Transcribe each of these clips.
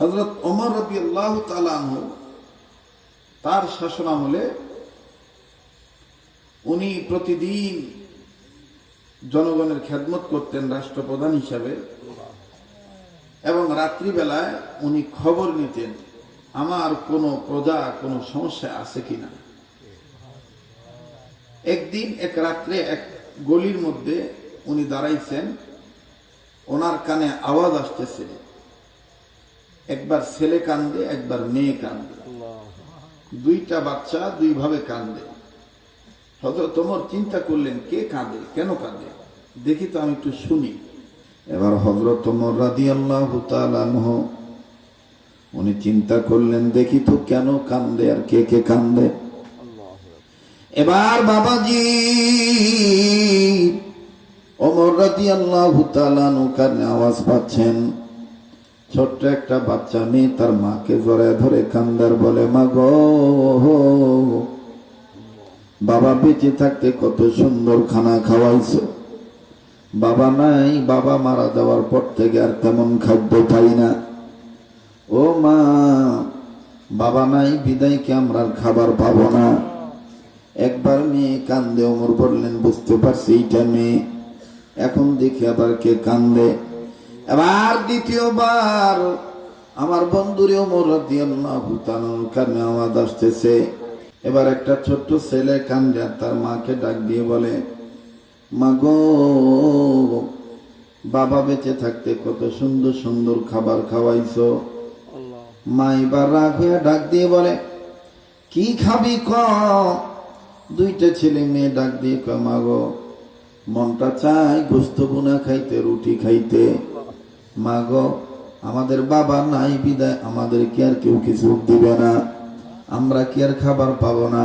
হজরত ওমর রবি আল্লাহ তালাহ তার শাসন আমলে উনি প্রতিদিন জনগণের খেদমত করতেন রাষ্ট্রপ্রধান হিসাবে এবং রাত্রিবেলায় উনি খবর নিতেন, আমার কোনো প্রজা, কোনো সমস্যা আছে কিনা? একদিন এক রাত্রে এক গলির মধ্যে উনি দাঁড়াইছেন, ওনার কানে আওয়াজ আসতেছে। একবার ছেলে কান্দে, একবার মেয়ে কান্দে। দুইটা বাচ্চা দুইভাবে কান্দে। হজরত তোমার চিন্তা করলেন, কে কাঁদে, কেন কাঁদে? দেখি তো আমি একটু শুনি। এবার হজরত তোমার রাদি আল্লাহ উনি চিন্তা করলেন, দেখি তো কেন কান্দে আর কে কে কান্দে। এবার বাবাজি অমর রাদি আল্লাহ কানে আওয়াজ পাচ্ছেন ছোট্ট একটা বাচ্চা মেয়ে তার মাকে জড়ায় ধরে কান্দার বলে, মা গো, বাবা বেঁচে থাকতে কত সুন্দর খানা খাওয়াইছো। বাবা নাই, বাবা মারা যাওয়ার পর থেকে আর তেমন খাদ্য খাই না। ও মা, বাবা নাই বিদায় কি আমরা খাবার পাবো না। একবার মেয়ে কান্দে ওমর বললেন, বুঝতে পারছি এইটা মেয়ে। এখন দেখি আবার কে কান্দে। এবার দ্বিতীয়বার আমার বন্ধুরে ওমর কানে আওয়াজ আসতেছে। এবার একটা ছোট্ট ছেলে কান্দে তার মাকে ডাক দিয়ে বলে মা গো বাবা বেঁচে থাকতে কত সুন্দর সুন্দর খাবার খাওয়াইছো? মা এবার রাগ হয়ে ডাক দিয়ে বলে, কি খাবি ক? দুইটা ছেলে মেয়ে ডাক দিয়ে কয় মা গো মনটা চাই গোস্ত বুনা খাইতে, রুটি খাইতে। মা গো, আমাদের বাবা নাই বিদায় আমাদের কি আর কেউ কিছু দিবে না। আমরা কি আর খাবার পাবো না?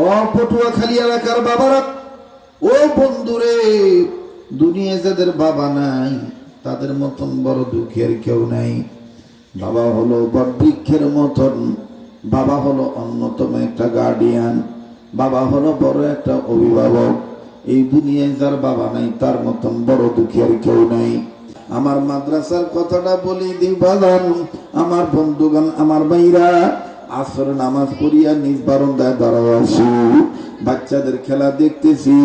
ও পটুয়া খালি এলাকার বাবারা, ও বন্ধুরে দুনিয়া যাদের বাবা নাই, তাদের মতন বড় দুঃখের কেউ নাই। বাবা হলো বটবৃক্ষের মতন, বাবা হলো অন্যতম একটা গার্ডিয়ান বাবা হলো বড় একটা অভিভাবক। এই দুনিয়ায় যার বাবা নাই, তার মতন বড় দুঃখের কেউ নাই। আমার মাদ্রাসার কথাটা বলি দিই বাজান। আমার বন্ধুগণ, আমার ভাইরা, আসর নামাজ পড়িয়া নিজ বারন্দায় দাঁড়ায় আসি বাচ্চাদের খেলা দেখতেছি।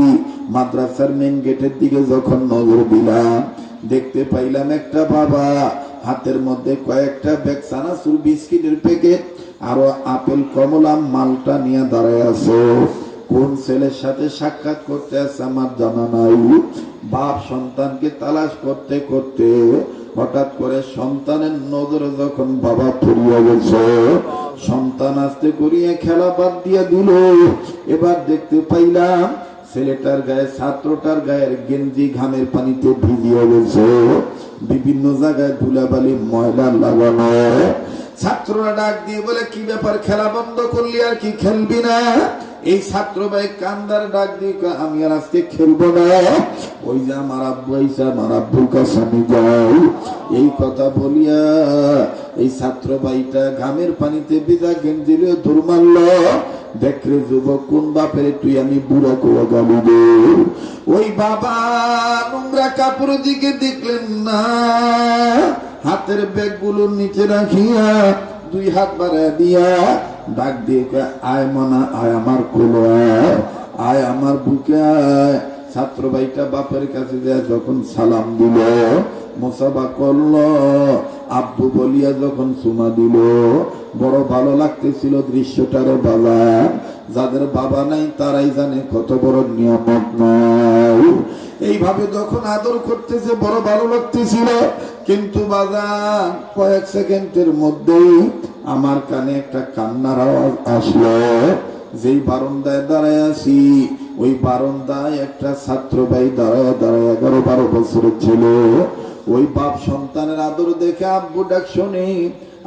মাদ্রাসার মেন গেটের দিকে যখন নজর দিলাম, দেখতে পাইলাম একটা বাবা, হাতের মধ্যে কয়েকটা ব্যাগ সানাসুর বিস্কিটের প্যাকেট, আরও আপেল, কমলা, মালটা নিয়ে দাঁড়ায় আছে। কোন ছেলের সাথে সাক্ষাৎ করতে আছে আমার জানা নাই? বাপ সন্তানকে তালাশ করতে করতে হঠাৎ করে সন্তানের নজরে যখন বাবা ফুরিয়ে গেছে, সন্তান আসতে করিয়ে খেলা বাদ দিয়ে দিল। এবার দেখতে পাইলাম ছেলেটার গায়ে, ছাত্রটার গায়ের গেঞ্জি ঘামের পানিতে ভিজিয়ে গেছে। বিভিন্ন জায়গায় ধুলাবালি, ময়লা লাগানো। ছাত্ররা ডাক দিয়ে বলে, কি ব্যাপার? খেলা বন্ধ করলি আর কি খেলবি না? এই ছাত্র ভাই কান্দার ডাক দিয়ে আমি আর আজকে খেলব না। ওই যা আমার আব্বু আইসা আমার কাছে আমি যাই। এই কথা বলিয়া এই ছাত্র ভাইটা ঘামের পানিতে ভিজা গেঞ্জির দূর মারল। দেখরে যুবক, কোন বাপের তুই আমি বুড়া করে গালি ওই বাবা নোংরা কাপড়ের দিকে দেখলেন না। হাতের ব্যাগগুলোর নিচে রাখিয়া দুই হাত বাড়ায় দিয়া, ডাক দিয়ে আয় মনা, আয় আমার কোলো, আয় আমার বুকে আয়। ছাত্র ভাইটা বাপের কাছে যখন সালাম দিল, মোসাবা করল আব্বু বলিয়া যখন সুমা দিল, বড় ভালো লাগতেছিল দৃশ্যটার বাবা যাদের বাবা নাই, তারাই জানে কত বড় নিয়ামত নাই। এইভাবে যখন আদর করতেছে, বড় ভালো লাগতেছিল। কিন্তু বাজান কয়েক সেকেন্ডের মধ্যেই আমার কানে একটা কান্নার আওয়াজ আসলো। যেই বারন্দায় দাঁড়ায় আছি, ওই বারন্দায় একটা ছাত্র ভাই দাঁড়ায় দাঁড়ায় এগারো বারো বছরের ছিল। ওই বাপ সন্তানের আদর দেখে আব্বু ডাক শোনে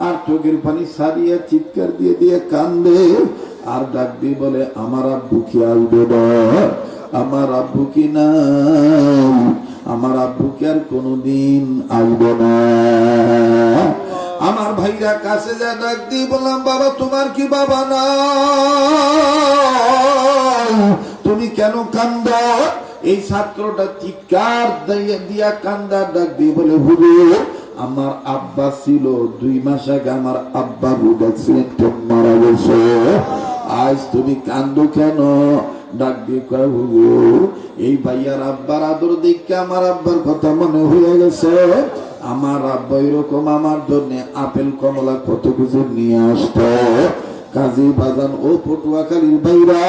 আর চোখের পানি সারিয়ে চিৎকার দিয়ে দিয়ে কান্দে। আর ডাক দিয়ে বলে, আমার আব্বু কি আসবে না আমার আব্বু কি নাই? আমার আব্বু কি আর কোনোদিন আসবে না? আমার ভাইরা কাছে যা ডাক দিয়ে বললাম, বাবা, তোমার কি বাবা না তুমি কেন কান্দ? এই ছাত্রটা চিৎকার দিয়া কান্দা ডাক দিয়ে বলে, হুজুর, আমার আব্বা ছিল, দুই মাস আগে আমার আব্বা অ্যাক্সিডেন্টে মারা গেছে। আজ তুমি কান্দো কেন? ডাক দিয়ে কয় এই ভাইয়ার আব্বার আদর দেখে আমার আব্বার কথা মনে হয়ে গেছে। আমার আব্বা এরকম আমার জন্য আপেল, কমলা কত কিছু নিয়ে আসতো। কাজী বাজান ও পটুয়াখালীর ভাইরা,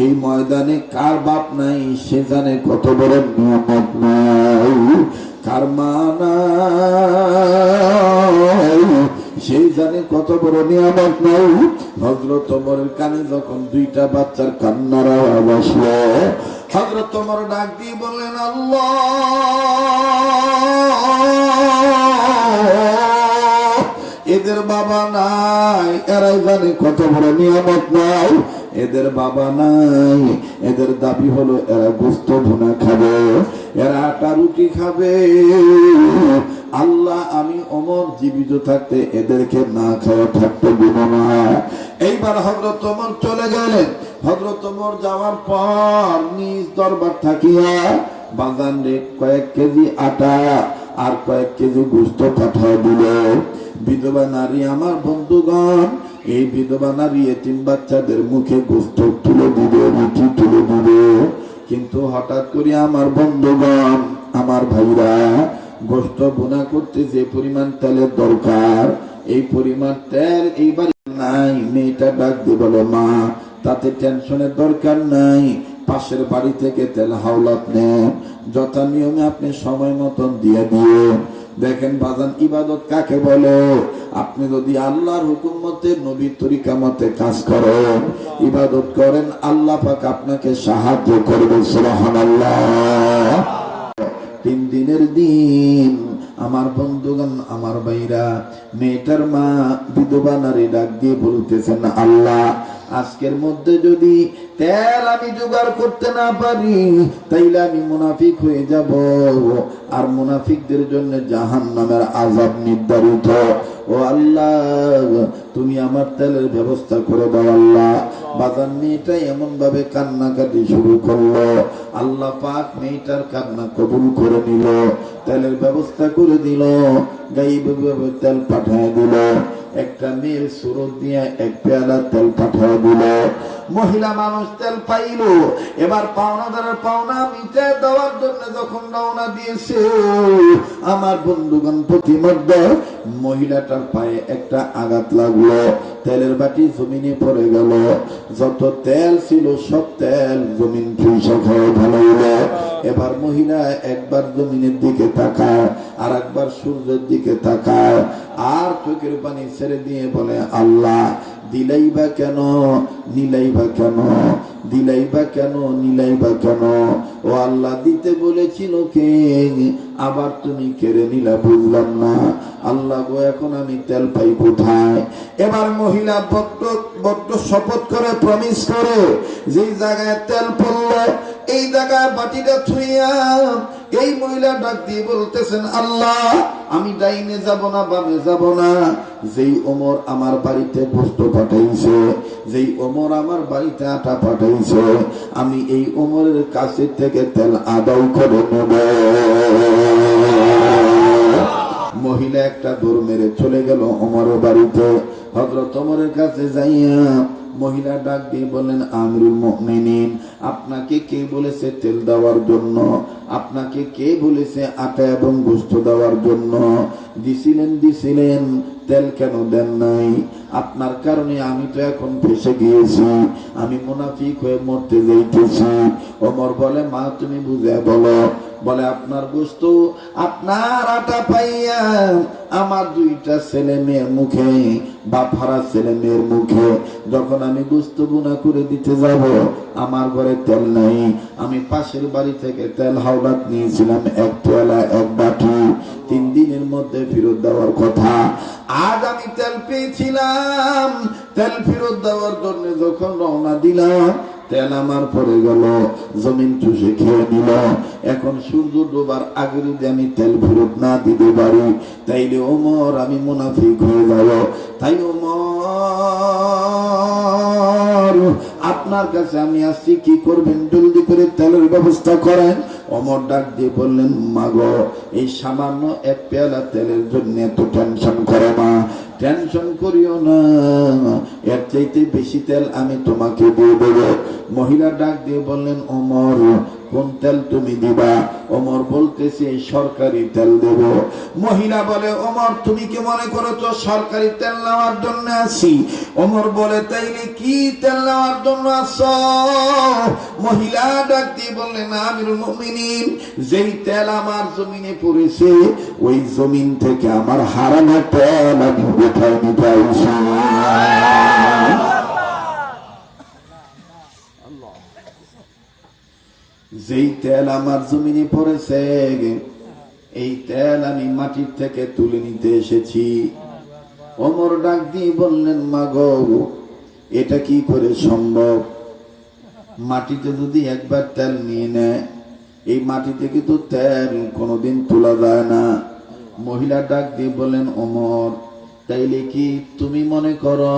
এই ময়দানে কার বাপ নাই সে জানে কত বড় নিয়ামত নাই। কার মা নাই সেই জানে কত বড় নিয়ামত নাই। হজরত ওমরের কানে যখন দুইটা বাচ্চার কান্নার আওয়াজ হজরত ওমর ডাক দিয়ে বললেন, আল্লাহ! এদের বাবা নাই। এরাই জানে কত বড় নিয়ামত নাই। এদের বাবা নাই। এদের দাবি হলো এরা গোস্ত ভুনা খাবে, এরা আটা রুটি খাবে। আল্লাহ, আমি অমর জীবিত থাকতে এদেরকে না খাওয়া থাকতে দিব না। এইবার হজরত অমর চলে গেলেন। হজরত অমর যাওয়ার পর নিজ দরবার থাকিয়া বাজান কয়েক কেজি আটা আর কয়েক কেজি গোস্ত পাঠায় দিল বিধবা নারী আমার বন্ধুগণ, এই বিধবা নারী এতিম বাচ্চাদের মুখে গোস্ত তুলে দিবে, রুটি তুলে দিবে। কিন্তু হঠাৎ করে আমার বন্ধুগণ, আমার ভাইরা গোস্ত বোনা করতে যে পরিমাণ তেলের দরকার, এই পরিমাণ তেল এইবার নাই। মেয়েটা ডাক দিয়ে বলে, মা, তাতে টেনশনের দরকার নাই। পাশের বাড়ি থেকে তেল হাওলাত নেন। যথা নিয়মে আপনি সময় মতন দিয়ে দিয়ে দেখেন বাজান, ইবাদত কাকে বলে? আপনি যদি আল্লাহর হুকুম মতে নবীর তরিকা মতে কাজ করেন, ইবাদত করেন, আল্লাহ পাক আপনাকে সাহায্য করবে, সুবহানাল্লাহ। তিন দিনের দিন আমার বন্ধুগণ, আমার ভাইরা, মেয়েটার মা, বিধবা নারী ডাক দিয়ে বলতেছেন, আল্লাহ, আজকের মধ্যে যদি তেল আমি জোগাড় করতে না পারি, তাইলে আমি মুনাফিক হয়ে যাব। আর মুনাফিকদের জন্য জাহান নামের আজাব নির্ধারিত। ও আল্লাহ, তুমি আমার তেলের ব্যবস্থা করে দাও আল্লাহ। বাজার মেয়েটা এমন ভাবে কান্নাকাটি শুরু করল। আল্লাহ পাক মেয়েটার কান্না কবুল করে নিল, তেলের ব্যবস্থা করে দিল, গাইবে তেল পাঠায় দিল। একটা মেয়ের সুরত দিয়ে এক পেয়ালা তেল পাঠায় দিল। মহিলা মানুষ তেল পাইল। এবার পাওনাদারের পাওনা মিটে দেওয়ার জন্য যখন রওনা দিয়েছে, আমার বন্ধুগণ প্রতিমধ্যে মহিলাটার পায়ে একটা আঘাত লাগল। তেলের বাটি জমিনে পড়ে গেল। যত তেল ছিল সব তেল জমিন এবার মহিলা একবার জমিনের দিকে তাকায় আর একবার সূর্যের দিকে তাকায়। আর চোখের পানি ছেড়ে দিয়ে বলে, আল্লাহ দিলাই বা কেন? নিলাই বা কেন? দিলাই বা কেন? নিলাই বা কেন? ও আল্লাহ, দিতে বলেছিল কে? আবার তুমি কেড়ে নিলা, বুঝলাম না। আল্লাহ গো, এখন আমি তেল পাই কোথায়? এবার মহিলা বড্ড বড্ড শপথ করে প্রমিস করে, যেই জায়গায় তেল পড়ল, এই জায়গায় বাটিটা ছুঁয়া এই মহিলা ডাক দিয়ে বলতেছেন, আল্লাহ, আমি ডাইনে যাব না, বামে যাব না। যেই ওমর আমার বাড়িতে গোস্ত পাঠাইছে, যেই ওমর আমার বাড়িতে আটা পাঠাইছে, আমি এই ওমরের কাছে থেকে তেল আদায় করে নেব। মহিলা একটা দৌড় মেরে চলে গেল ওমরের বাড়িতে। হজরত ওমরের কাছে যাইয়া মহিলা ডাক দিয়ে বললেন, আমিরুল মুমিনিন, আপনাকে কে বলেছে তেল দেওয়ার জন্য? আপনাকে কে বলেছে আটা এবং গোস্ত দেওয়ার জন্য? দিছিলেন দিছিলেন। তেল কেন দেন নাই? আপনার কারণে আমি তো এখন ফেসে গিয়েছি। আমি মুনাফিক হয়ে মরতে যাইতেছি। ওমর বলে, মা, তুমি বুঝে বলো। বলে, আপনার গোস্ত, আপনার আটা পাইয়া আমার দুইটা ছেলে মেয়ের মুখে বা ফারা ছেলে মেয়ের মুখে, যখন আমি গোস্ত বুনা করে দিতে যাব, আমার ঘরে তেল নাই। আমি পাশের বাড়ি থেকে তেল হাওলাত নিয়েছিলাম, এক পেয়ালা এক বাটি। তিন দিনের মধ্যে ফেরত দেওয়ার কথা আজ আমি তেল পেয়েছিলাম, তেল ফেরত দেওয়ার জন্য যখন রওনা দিলাম, তেল আমার পড়ে গেল, জমিন চুষে খেয়ে নিল। এখন সূর্য ডোবার আগে যদি আমি তেল ফেরত না দিতে পারি। তাইলে ওমর, আমি মুনাফিক হয়ে যাব। তাই ওমর, আপনার কাছে আমি আসছি, কি করবেন? জলদি করে তেলের ব্যবস্থা করেন। অমর ডাক দিয়ে বললেন, মাগ, এই সামান্য এক পেয়ালা তেলের জন্য এত টেনশন করো মা। টেনশন করিও না। এর চাইতে বেশি তেল আমি তোমাকে দিয়ে দেবো। মহিলা ডাক দিয়ে বললেন, অমর কোন তেল তুমি দিবা অমর বলতেছে, সরকারি তেল দেব। মহিলা বলে অমর তুমি কি মনে করেছ সরকারি তেল নেওয়ার জন্য আছি? অমর বলে, তাইলে কি তেল নেওয়ার জন্য আস মহিলা ডাক দিয়ে বললেন আমির মুমিনিন, যেই তেল আমার জমিনে পড়েছে, ওই জমিন থেকে আমার হারানো তেল আমি উঠাই নিতে যেই তেল আমার জমিনে পড়েছে, এই তেল আমি মাটির থেকে তুলে নিতে এসেছি। অমর ডাক দিয়ে বললেন মা গো এটা কি করে সম্ভব? মাটিতে যদি একবার তেল নিয়ে নেয়, এই মাটি থেকে তো তেল কোনোদিন তোলা যায় না। মহিলা ডাক দিয়ে বললেন, অমর, তাইলে কি তুমি মনে করো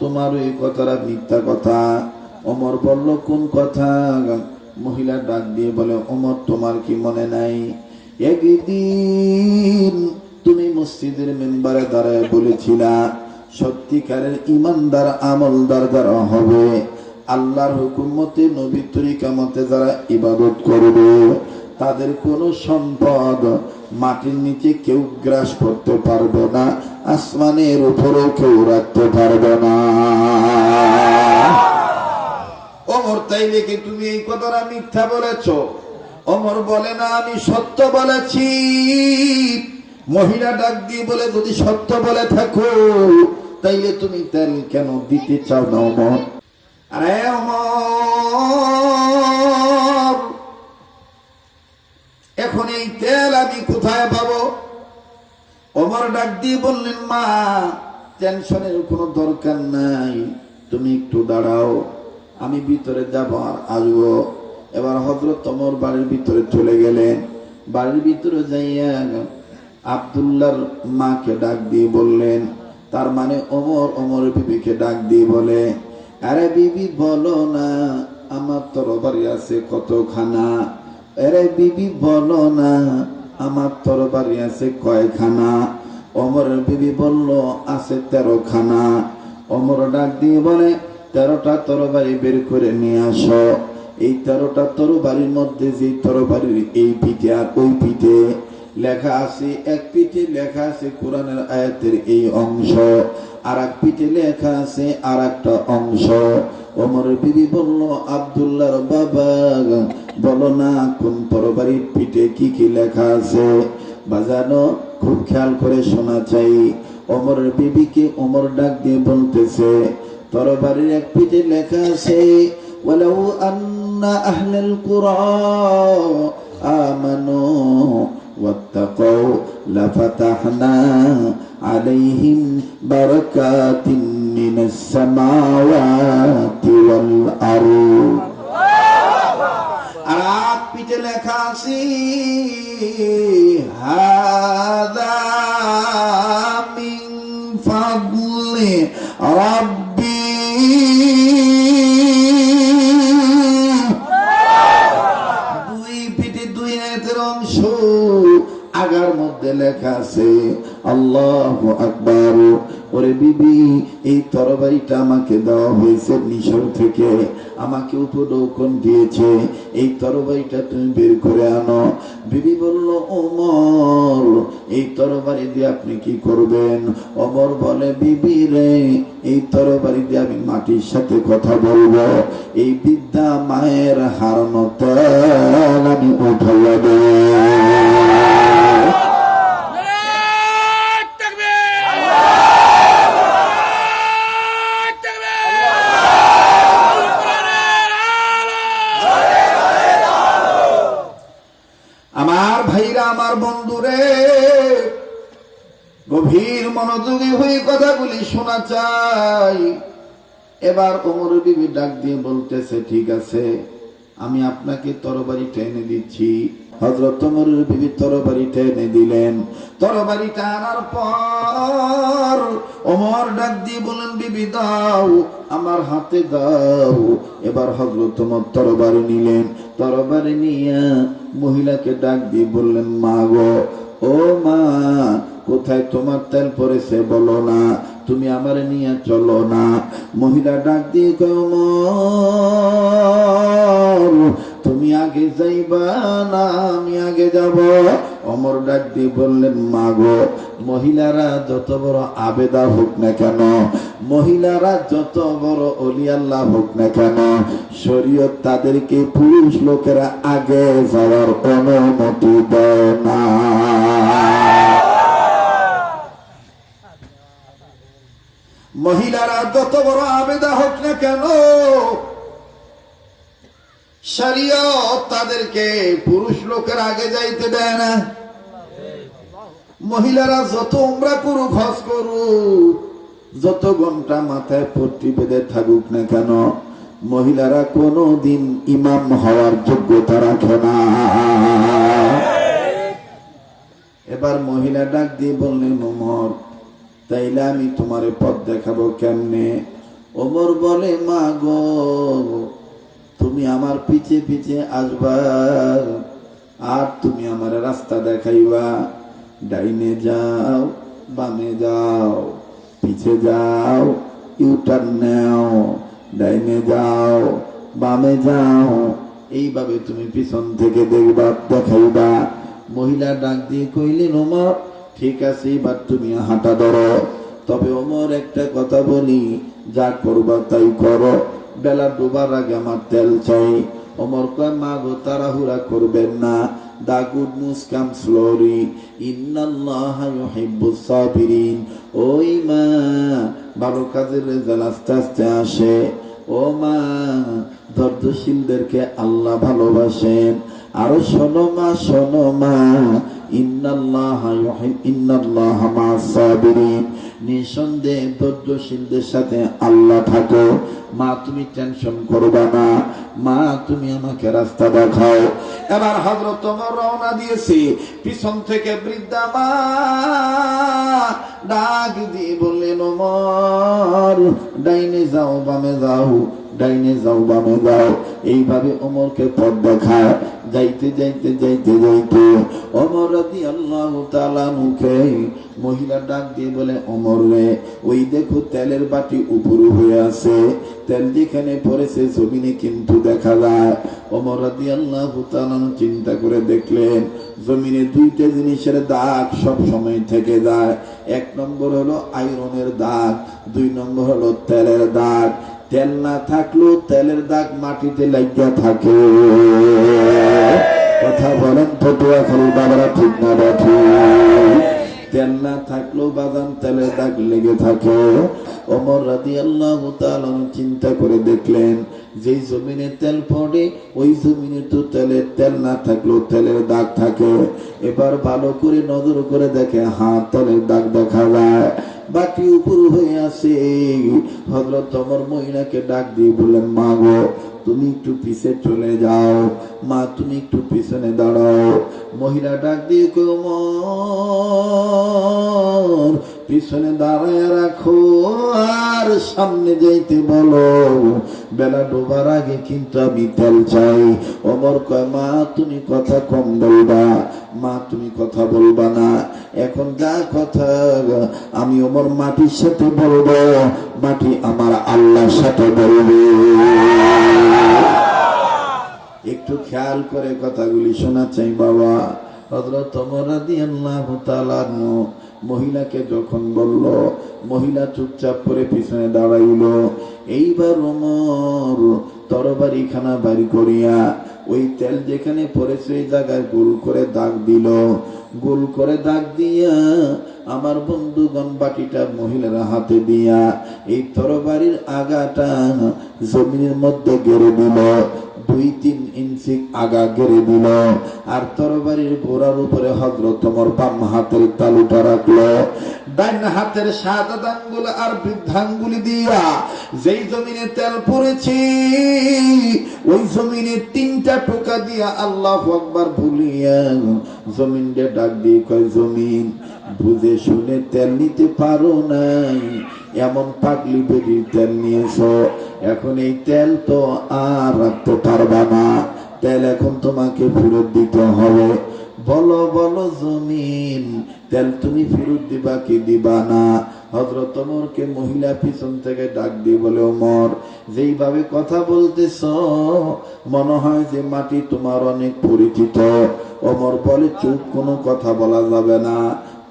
তোমার ওই কথাটা মিথ্যা কথা? অমর বলল, কোন কথা? মহিলা ডাক দিয়ে বলে অমর তোমার কি মনে নাই? একদিন তুমি মসজিদের মেম্বারে দাঁড়ায় বলেছিলা, সত্যিকারের ইমানদার, আমলদার যারা হবে, আল্লাহর হুকুম মতে নবী তরিকা মতে যারা ইবাদত করবে, তাদের কোনো সম্পদ মাটির নিচে কেউ গ্রাস করতে পারবে না, আসমানের উপরেও কেউ রাখতে পারবে না। অমর তাইলে কি তুমি এই কথাটা মিথ্যা বলেছ? অমর বলে, না, আমি সত্য বলেছি। মহিলা ডাক দিয়ে বলে, যদি সত্য বলে থাকো, তাইলে তুমি তেল কেন দিতে চাও না, অমর? আরে, অমর, এখন এই তেল আমি কোথায় পাবো? অমর ডাক দিয়ে বললেন, মা, টেনশনের কোনো দরকার নাই, তুমি একটু দাঁড়াও। আমি ভিতরে যাব আর আসব। এবার হজরত অমর বাড়ির ভিতরে চলে গেলেন। বাড়ির ভিতরে যাইয়া আবদুল্লার মাকে ডাক দিয়ে বললেন, তার মানে অমর অমর বিবিকে ডাক দিয়ে বলে, আরে বিবি বলো না, আমার তরবারি আছে কতখানা? আরে বিবি বলো না, আমার তরবারি আছে কয়খানা? অমরের বিবি বলল, আছে তেরো খানা অমর ডাক দিয়ে বলে তেরোটা তরবারি বের করে নিয়ে আসো। এই তেরোটা তরবারির মধ্যে যে তরবারির এই পিঠে আর ওই পিঠে লেখা আছে, এক পিঠে লেখা আছে কোরআনের আয়াতের এই অংশ আর এক পিঠে লেখা আছে আর একটা অংশ। ওমরের বিবি বলল, আবদুল্লাহর বাবা, বলো না কোন তরবারির পিঠে কি কি লেখা আছে? বাজানো খুব খেয়াল করে শোনা চাই। ওমরের বিবিকে ওমর ডাক দিয়ে বলতেছে তরবারির এক পিঠে লেখা আছে, ওয়ালাউ আন্না আহলাল কুরা আমানু ওয়াত্তাকাউ লাফাতাহনা আলাইহিম বারাকাতিন মিনাস সামাওয়াতি ওয়াল আরদ। আর আট পিঠে লেখা আছে, হাদা মিন ফাদলি রাব্ব লেখা আল্লাহ আকবার। ওরে বিবি, এই তরবারিটা আমাকে দেওয়া হয়েছে মিশর থেকে। আমাকে উপডৌকন দিয়েছে। এই তরবারিটা তুমি বের করে আনো। বিবি বলল, ওমর, এই তরবারি দিয়ে আপনি কি করবেন? অমর বলে, বিবি রে, এই তরবারি দিয়ে আমি মাটির সাথে কথা বলব। এই বিদ্যা মায়ের হারানো তেল আমি উঠাইয়া দেব মনোযোগী হয়ে কথাগুলি শোনা চাই এবার ওমর বিবি ডাক দিয়ে বলতেছে, ঠিক আছে, আমি আপনাকে তরবারি টেনে দিচ্ছি। হজরত ওমর বিবি তরবারি টেনে দিলেন। তরবারিটা আনার পর ওমর ডাক দিয়ে বলেন বিবি, দাও, আমার হাতে দাও। এবার হজরত তোমার তরবারি নিলেন। তরবারি নিয়ে মহিলাকে ডাক দিয়ে বললেন, মা গো ও মা, কোথায় তোমার তেল পড়েছে বলো না, তুমি আমার নিয়ে চলো না। মহিলা ডাক দিয়ে কম তুমি আগে যাইবা না, আমি আগে যাব। অমর ডাক দিয়ে বললেন, মা গো, মহিলারা যত বড় আবেদা হোক না কেন, মহিলারা যত বড় অলি আল্লাহ হোক না কেন, শরীয়ত তাদেরকে পুরুষ লোকেরা আগে যাওয়ার অনুমতি দেয় না। মহিলারা যত বড় আবেদা হোক না কেন শরীয়ত তাদেরকে পুরুষ লোকের আগে যাইতে দেয় না। মহিলারা যত উমরা করুক, হজ করুক, যত ঘণ্টা মাথায় পট্টি বেঁধে থাকুক না কেন, মহিলারা কোনো দিন ইমাম হওয়ার যোগ্যতা রাখে না। এবার মহিলা ডাক দিয়ে বললেন, ওমর, তাইলে আমি তোমারে পথ দেখাবো কেমনে? ওমর বলে, মা গো তুমি আমার পিছে পিছে আসবা, আর তুমি আমার রাস্তা দেখাইবা। ডাইনে যাও, বামে যাও, পিছে যাও ইউটার্ন নাও। ডাইনে যাও, বামে যাও। এইভাবে তুমি পিছন থেকে দেখবা, দেখাইবা। মহিলা ডাক দিয়ে কইলেন, ওমর, ঠিক আছে, এবার তুমি হাঁটা ধরো। তবে ওমর একটা কথা বলি, যা করবা তাই করো। বেলা ডোবার আগে আমার তেল চাই। অমর কয়, মা গো, তাড়াহুড়া করবেন না। দা গুড নিউজ কাম স্লোরি ইন্নাল্লাহ ইউহিব্বুস সাবিরিন। ওই মা ভালো কাজের রেজাল্ট আস্তে আস্তে আসে। ও মা, ধৈর্যশীলদেরকে আল্লাহ ভালোবাসেন। আরও শোনো মা শোনো মা নিঃসন্দেহে ধৈর্যশীলদের সাথে আল্লাহ থাকো। মা, তুমি টেনশন করবা না। মা, তুমি আমাকে রাস্তা দেখাও। এবার হজরত তোমার রওনা দিয়েছি। পিছন থেকে বৃদ্ধা মা ডাক দিয়ে বললেন ডাইনে যাও, বামে যাও, ডাইনে যাও, বামে যাও। এইভাবে ওমরকে পথ দেখায়। যাইতে যাইতে যাইতে যাইতে অমর রাদি আল্লাহ তালা মুখে মহিলা ডাক দিয়ে বলে, অমর রে, ওই দেখো তেলের বাটি উপর হয়ে আছে। তেল যেখানে পড়েছে জমিনে কিন্তু দেখা যায়। অমর রাদি আল্লাহ তালা চিন্তা করে দেখলেন, জমিনে দুইটা জিনিসের দাগ সব সময় থেকে যায়। এক নম্বর হলো আয়রনের দাগ, দুই নম্বর হলো তেলের দাগ। তেল না থাকলেও তেলের দাগ মাটিতে লাগিয়া থাকে। কথা বলেন ফটুয়া খালি বাবারা ঠিক না বাঠি তেল না থাকলেও বাদাম তেলের দাগ লেগে থাকে। অমর রাদি আল্লাহ চিন্তা করে দেখলেন, যেই জমিনে তেল পড়ে, ওই জমিনে তো তেলের তেল না থাকলেও তেলের দাগ থাকে। এবার ভালো করে নজর করে দেখে হ্যাঁ তেলের দাগ দেখা যায়। বাকি উপর হয়ে আসে হজরত তোমার মহিলাকে ডাক দিয়ে বললেন, মা গো, তুমি একটু পিছে চলে যাও। মা, তুমি একটু পিছনে দাঁড়াও। মহিলা ডাক দিয়ে কেউ পিছনে দাঁড়ায় রাখো। সামনে যাইতে বলো। বেলা ডোবার আগে কিন্তু আমি তেল চাই। অমর কয়, মা, তুমি কথা কম বলবা। মা, তুমি কথা বলবা না। এখন যা কথা, আমি ওমর মাটির সাথে বলব। মাটি আমার আল্লাহর সাথে বলবে। একটু খেয়াল করে কথাগুলি শোনা চাই বাবা। হজরত অমরাদি আল্লাহ তালানু মহিলাকে যখন বলল, মহিলা চুপচাপ করে পিছনে দাঁড়াইল, এইবার ওমর তরবারি খানা বাড়ি করিয়া ওই তেল যেখানে পড়েছে ওই জায়গায় গোল করে দাগ দিল। গোল করে দাগ দিয়া আমার বন্ধুগণ বাটিটা মহিলার হাতে দিয়া এই তরবারির আগাটা জমিনের মধ্যে গেড়ে দিল। দুই তিন ইঞ্চি আগা গেড়ে দিল আর তরবারির গোড়ার উপরে হজরত তোমার বাম হাতের তালুটা রাখল। ডাইন হাতের সাদা আঙ্গুল আর বৃদ্ধাঙ্গুলি দিয়া যেই জমিনে তেল পড়েছি, ওই জমিনে তিনটা টোকা দিয়া আল্লাহ আকবার ভুলিয়া জমিনটা ডাক দিয়ে কয়, জমিন, বুঝে শুনে তেল নিতে পারো নাই। এমন পাগলি বেরির তেল নিয়েছ এখন এই তেল তো আর রাখতে পারবা না। তেল এখন তোমাকে ফেরত দিতে হবে। বলো বলো জমিন, তেল তুমি ফেরত দিবা কি দিবা না? হজরত ওমরকে মহিলা পিছন থেকে ডাক দিয়ে বলে, ওমর, যেইভাবে কথা বলতেছ, মনে হয় যে মাটি তোমার অনেক পরিচিত। ওমর বলে, চুপ, কোনো কথা বলা যাবে না।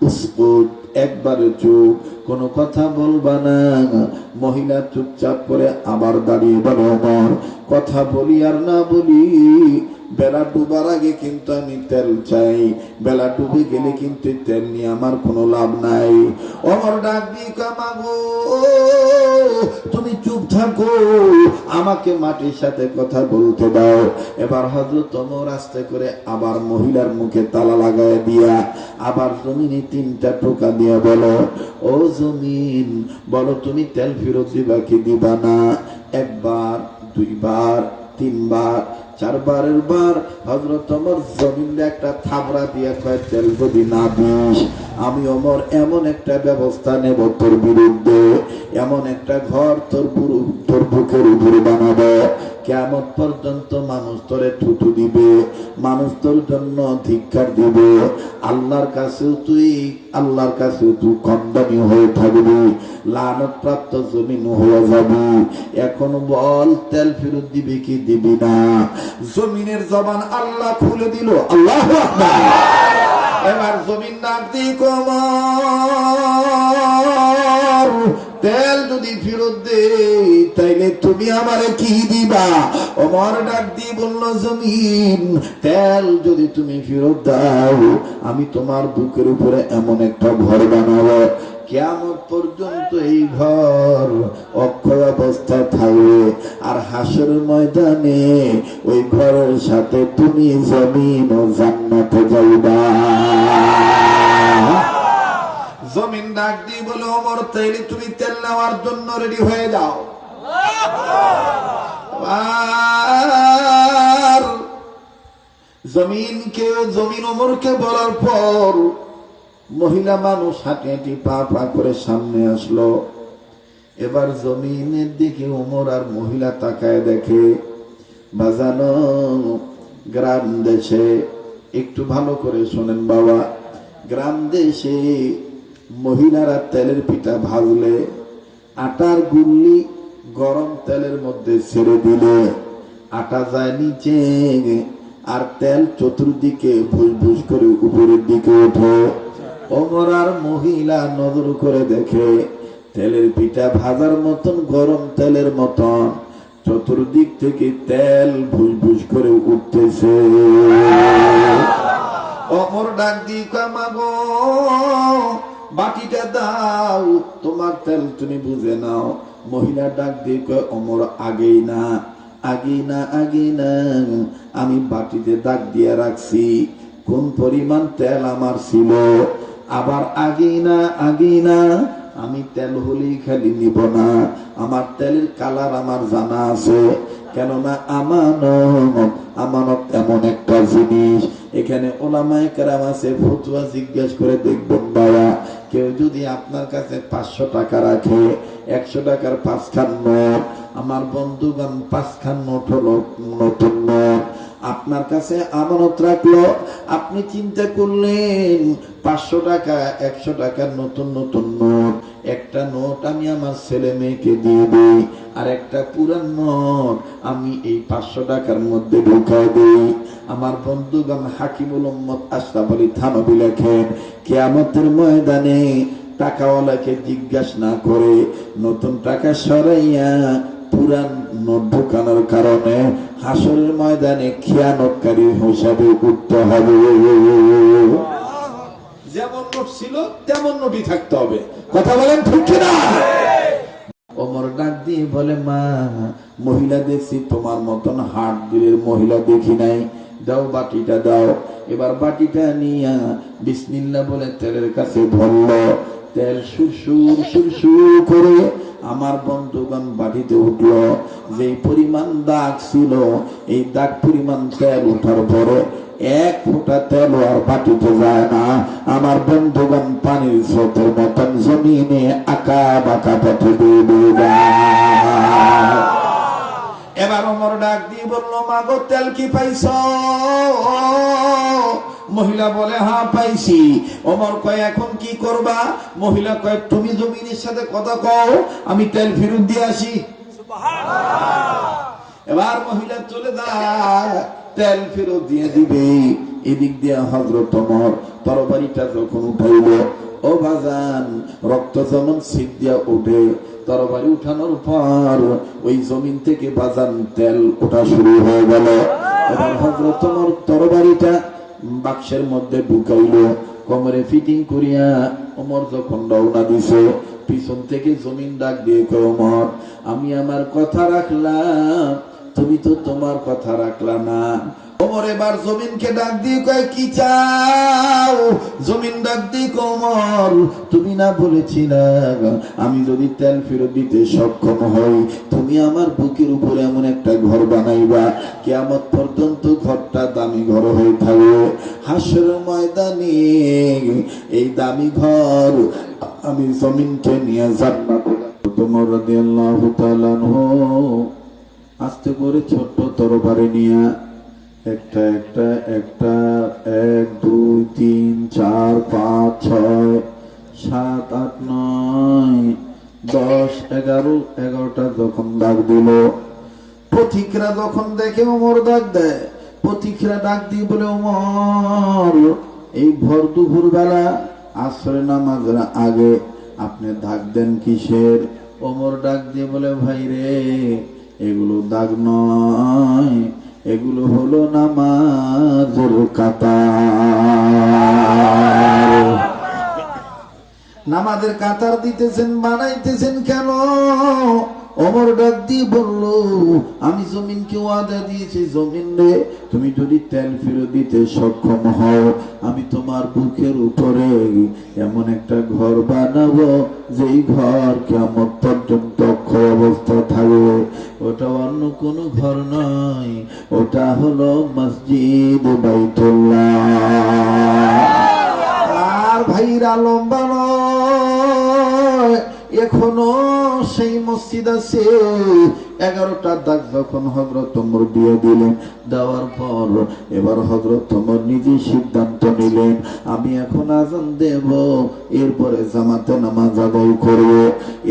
উস্কুট একবারে চুপ, কোনো কথা বলবা না। মহিলা চুপচাপ করে আবার দাঁড়িয়ে বলে আমার কথা বলি আর না বলি। বেলা ডুবার আগে কিন্তু আমি তেল চাই। বেলা ডুবে গেলে কিন্তু তেল নিয়ে আমার কোনো লাভ নাই। অমর ডাক দিয়ে কামাগো তুমি চুপ থাকো। আমাকে মাটির সাথে কথা বলতে দাও। এবার হজরত অমর আস্তে করে আবার মহিলার মুখে তালা লাগায় দিয়া আবার জমিনে তিনটা টোকা দিয়ে বলো, ও জমিন, বলো তুমি তেল ফেরত দিবা কি দিবা না? একবার, দুইবার, তিনবার, চারবারের বার হজরত অমর জমিনে একটা থাবড়া দিয়া কয়, তেল যদি না দিস আমি অমর, এমন একটা ব্যবস্থা নেব তোর বিরুদ্ধে। এমন একটা ঘর তোর তোর বুকের উপরে বানাবো। কেমন পর্যন্ত মানুষ তোরে থুতু দিবে, মানুষ তোর জন্য ধিক্কার দিবে। আল্লাহর কাছেও তুই, আল্লাহর কাছেও তুই কন্দানি হয়ে থাকবি লানত প্রাপ্ত জমিন হয়ে যাবি। এখন বল, তেল ফেরত দিবি কি দিবি না? জমিনের জবান আল্লাহ খুলে দিল। আল্লাহ এবার তেল যদি ফেরত দে তাইলে তুমি আমারে কি দিবা? অমর ডাক দিয়ে বলল, জমিন, তেল যদি তুমি ফেরত দাও, আমি তোমার বুকের উপরে এমন একটা ঘর বানাবো কেমন পর্যন্ত এই ঘর অক্ষয় অবস্থা থাকবে। আর হাসের ময়দানে ওই ঘরের সাথে তুমি জমিন ও জান্নাতে যাইবা। জমিন ডাক দিয়ে বলে অমর তাইলে তুমি তেল নেওয়ার জন্য রেডি হয়ে যাও। আর জমিনকে, জমিন অমরকে বলার পর মহিলা মানুষ হাঁটি হাঁটি পা পা করে সামনে আসলো। এবার জমিনের দিকে উমর আর মহিলা তাকায় দেখে, বাজানো গ্রাম দেশে, একটু ভালো করে শোনেন বাবা, গ্রাম দেশে মহিলারা তেলের পিঠা ভাজলে, আটার গুল্লি গরম তেলের মধ্যে ছেড়ে দিলে, আটা যায় নিচে আর তেল চতুর্দিকে ভুস ভুস করে উপরের দিকে ওঠে। অমর আর মহিলা নজর করে দেখে তেলের পিঠা ভাজার মতন, গরম তেলের মতন। চতুর্দিক থেকে তেল ভুস ভুস করে উঠতেছে। অমর ডাক দি কামাগো বাটিটা দাও, তোমার তেল তুমি বুঝে নাও। মহিলা ডাক দিয়ে কয় অমর আগেই না আগেই না আগেই না, আমি বাটিতে দাগ দিয়ে রাখছি। কোন পরিমাণ তেল আমার ছিল? আবার আগেই না আগেই না আমি তেল হলেই খালি নিব না। আমার তেলের কালার আমার জানা আছে, কেননা আমানত আমানত এমন একটা জিনিস। এখানে ওলামায় কেরাম আছে, ফতুয়া জিজ্ঞেস করে দেখবেন বাবা কেউ যদি আপনার কাছে পাঁচশো টাকা রাখে, একশো টাকার পাঁচখান নোট, আমার বন্ধুগণ পাঁচখান নোট হলো নতুন আপনার কাছে আমানত রাখল। আপনি চিন্তা করলেন, পাঁচশো টাকা, একশো টাকার নতুন নতুন নোট। একটা নোট আমি আমার ছেলে মেয়েকে দিয়ে দিই, আর একটা পুরান নোট আমি এই পাঁচশো টাকার মধ্যে ঢুকাই দিই। আমার বন্ধুগণ হাকিমুল উম্মত আশরাফ থানবি লেখেন, কেয়ামতের ময়দানে টাকাওয়ালাকে জিজ্ঞাসা না করে নতুন টাকা সরাইয়া পুরান নোট ঢুকানোর কারণে হাসরের ময়দানে খেয়ানতকারী হিসাবে উঠতে হবে। যেমন নোট ছিল, তেমন নোটই থাকতে হবে। কথা বলেন ঠিক কিনা? ওমর ডাক দিয়ে বলে, মা, মহিলা দেখছি, তোমার মতন হাট দিলের মহিলা দেখি নাই। দাও বাটিটা দাও। এবার বাটিটা নিয়া বিসমিল্লা বলে তেলের কাছে ধরলো। তেল সুরসুর সুরসুর করে আমার বন্ধুগণ বাটিতে উঠল, যেই পরিমাণ দাগ ছিল, এই দাগ পরিমাণ তেল ওঠার পরে এক ফোঁটা তেল আর পাটিতে যায় না। আমার বন্ধুগণ পানির স্রোতের মতন জমিনে আঁকা বাঁকা পথে যায়। এবার ওমর ডাক দিয়ে বলল, মাগো, তেল কি পাইছ? মহিলা বলে হ্যাঁ পাইছি। ওমর কয় এখন কি করবা? মহিলা কয় তুমি জমিনের সাথে কথা কও আমি তেল ফেরত দিয়ে আসি। এবার মহিলা চলে যায় তেল ফেরত দিয়ে দিবে। এদিক দিয়ে হজরত ওমর তরবারিটা যখন উঠাইল ও বাজান রক্ত যেমন সিট দিয়া উঠে তরবারি উঠানোর পর ওই জমিন থেকে বাজান তেল ওঠা শুরু হয়ে গেল। এবার হজরত তোমার তরবারিটা বাক্সের মধ্যে ঢুকাইল, কোমরে ফিটিং করিয়া অমর যখন রওনা দিস পিছন থেকে জমিন ডাক দিয়ে কমর আমি আমার কথা রাখলাম, তুমি তো তোমার কথা রাখলা না। ওমর এবার জমিনকে ডাক দিয়ে কয়, কি চাও? জমিন ডাক দিয়ে কোমর তুমি না বলেছিলে, আমি যদি তেল ফেরত দিতে সক্ষম হই, তুমি আমার বুকের উপরে এমন একটা ঘর বানাইবা, কেয়ামত পর্যন্ত ঘরটা দামি ঘর হয়ে থাকবে। হাসর ময়দানে এই দামি ঘর আমি জমিনকে নিয়ে জান্নাতে তোমার রাদিয়াল্লাহু তাআলা আস্তে করে ছোট্ট তরবারি নিয়ে একটা একটা একটা, এক, দুই, তিন, চার, পাঁচ, ছয়, সাত, আট, নয়, দশ, এগারো, এগারোটা যখন দাগ দিল, পথিকরা যখন দেখে ওমর ডাক দেয়, পথিকরা ডাক দিয়ে বলে, ওমর, এই ভর দুপুর বেলা আশ্রয় নামাজের আগে আপনি ডাক দেন কিসের? ওমর ডাক দিয়ে বলে ভাই রে এগুলো দাগ নয় এগুলো হলো নামাজের কাতার নামাজের কাতার দিতেছেন বানাইতেছেন কেন? অমর ডাক দিয়ে বলল, আমি জমিনকে ওয়াদা দিয়েছি, জমিন রে, তুমি যদি তেল ফেরত দিতে সক্ষম হও, আমি তোমার বুকের উপরে এমন একটা ঘর বানাবো, যেই ঘর কেমন পর্যন্ত অক্ষয় অবস্থা থাকবে। ওটা অন্য কোনো ঘর নয়, ওটা হলো মসজিদ বাইতুল্লাহ। আর ভাইরা লম্বা নয়, এখনও সেই মসজিদ আছে। এগারোটা দাগ যখন হজরত তোমর দিয়ে দিলেন, দেওয়ার পর এবার হজরত তোমর নিজে সিদ্ধান্ত নিলেন, আমি এখন আজান দেব, এরপরে জামাতে নামাজ আদায় করব।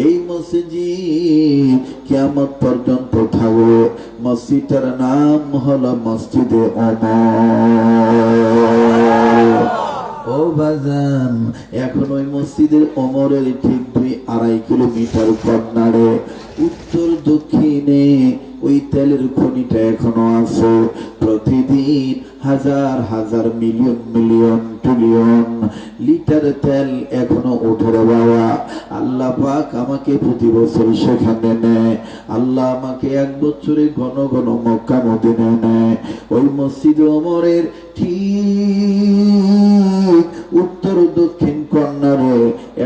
এই মসজিদ কেমন পর্যন্ত থাকবে। মসজিদটার নাম হলো মসজিদে অমর ও বাজান এখন ওই মসজিদের অমরের ঠিক দুই আড়াই কিলোমিটার কর্নারে উত্তর দক্ষিণে ওই তেলের খনিটা এখনও আছে। হাজার হাজার মিলিয়ন মিলিয়ন, ট্রিলিয়ন লিটার তেল এখনও বাবা। আল্লাহ পাক আমাকে প্রতি বছর সেখানে নেয়। আল্লাহ আমাকে এক বছরে ঘন ঘন মক্কা নেয়। ওই মসজিদ ঠিক উত্তর, দক্ষিণ কর্নারে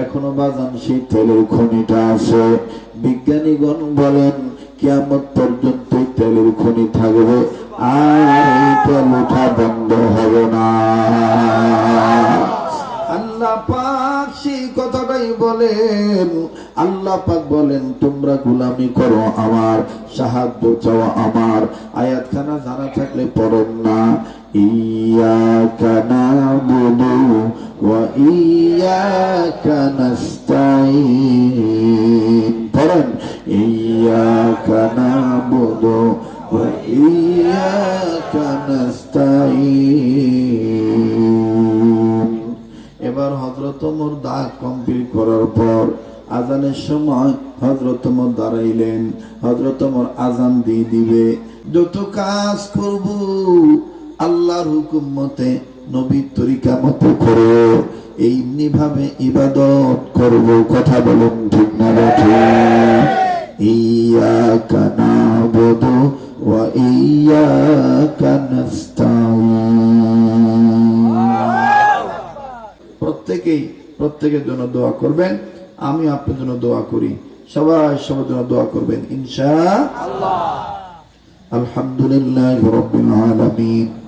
এখনও বাজান সেই তেলের খনিটা আছে। বিজ্ঞানীগণ বলেন, কিয়ামত পর্যন্ত তেলের খনি থাকবে। আর এই তেল বন্ধ হবে না আল্লাহ পাক সেই কথাটাই বলেন। আল্লাহ পাক বলেন, তোমরা গুলামি করো আমার, সাহায্য চাও আমার। আয়াতখানা জানা থাকলে পড়েন না। ইয়াকা নাবুদু ওয়া ইয়াকা নাস্তাইন পড়েন, ইয়াকা নাবুদু ওয়া নাস্তাইন এবার হজরত মোর দাগ কমপ্লিট করার পর আজানের সময় হজরত মোর দাঁড়াইলেন। হজরত মোর আজান দিয়ে দিবে যত কাজ করব। আল্লাহর হুকুম মতে নবীর তরিকা মতো করে। এমনি ভাবে ইবাদত করব। কথা বলুন ঠিক না নাবুদু ওয়া ইয়াকা নাস্তাইন প্রত্যেকেই, প্রত্যেকের জন্য দোয়া করবেন, আমি আপনার জন্য দোয়া করি। সবাই সবার জন্য দোয়া করবেন, ইনশা আলহামদুলিল্লাহ রবিল আলমিন।